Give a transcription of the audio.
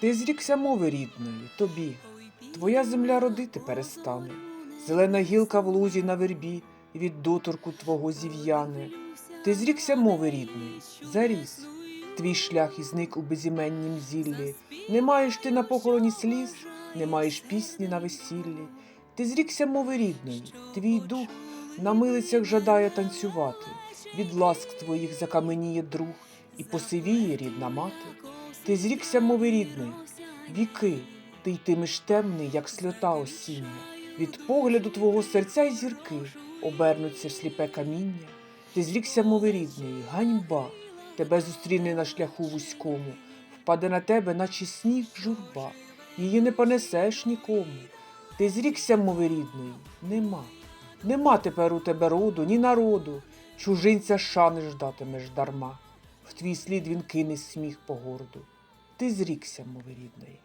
Ти зрікся мови рідної, тобі. Твоя земля родити перестане. Зелена гілка в лузі на вербі від доторку твого зів'яне. Ти зрікся мови рідної, заріс. Твій шлях і зник у безіменнім зіллі. Не маєш ти на похороні сліз, не маєш пісні на весіллі. Ти зрікся мови рідної, твій дух на милицях жадає танцювати. Від ласк твоїх закаменіє друг і посивіє рідна мати. Ти зрікся мови рідної, віки, ти йтимеш темний, як сльота осіння. Від погляду твого серця й зірки обернуться в сліпе каміння. Ти зрікся мови рідної, ганьба, тебе зустріне на шляху вузькому, впаде на тебе, наче сніг журба, її не понесеш нікому. Ти зрікся мови рідної, нема. Нема тепер у тебе роду, ні народу, чужинця шани ждатимеш дарма. В твій слід він кине сміх по горду. Ти зрікся мови рідної.